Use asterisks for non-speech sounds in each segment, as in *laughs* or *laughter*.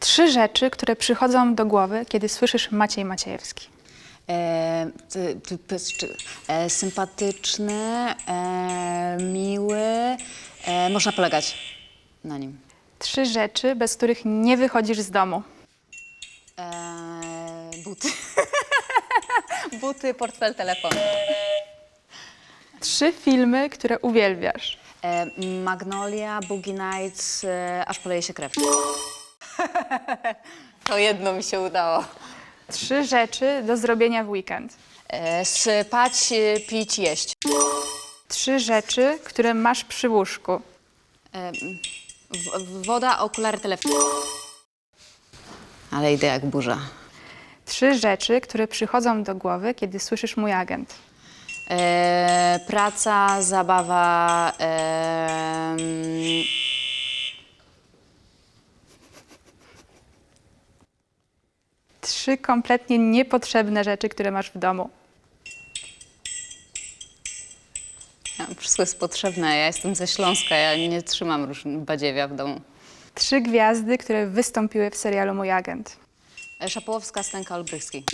Trzy rzeczy, które przychodzą do głowy, kiedy słyszysz Maciej Maciejewski. E, ty, ty, ty, czy- e, sympatyczny, e, miły. E, można polegać na nim. Trzy rzeczy, bez których nie wychodzisz z domu. E, buty. *laughs* buty, portfel, telefon. Trzy filmy, które uwielbiasz. E, Magnolia, Boogie Nights, e, aż poleje się krew. *laughs* to jedno mi się udało. Trzy rzeczy do zrobienia w weekend. E, spać, e, pić, jeść. Trzy rzeczy, które masz przy łóżku. E, w, woda, okulary, telefon. Ale idę jak burza. Trzy rzeczy, które przychodzą do głowy, kiedy słyszysz mój agent. E, praca, zabawa. Trzy kompletnie niepotrzebne rzeczy, które masz w domu. wszystko jest potrzebne. Ja jestem ze Śląska, ja nie trzymam róż badziewia w domu. Trzy gwiazdy, które wystąpiły w serialu Mój agent. E, Szapołowska, Stęka, Olbrychski.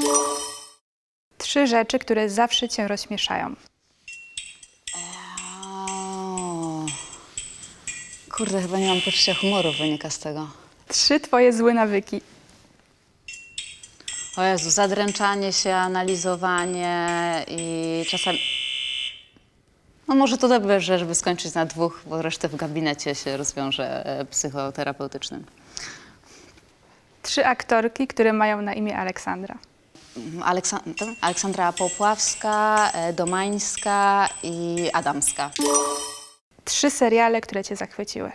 Trzy rzeczy, które zawsze cię rozśmieszają. O, kurde, chyba nie mam poczucia humoru, wynika z tego. Trzy twoje złe nawyki. O Jezu, zadręczanie się, analizowanie i czasami... No może to dobre, że- żeby skończyć na dwóch, bo resztę w gabinecie się rozwiąże e, psychoterapeutycznym. Trzy aktorki, które mają na imię Aleksandra. Aleksa- to? Aleksandra Popławska, e, Domańska i Adamska. Trzy seriale, które cię zachwyciły.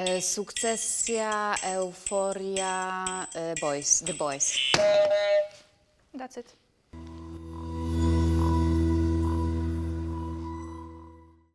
E, Sukcesja, Euforia, e, Boys, The Boys. That's it.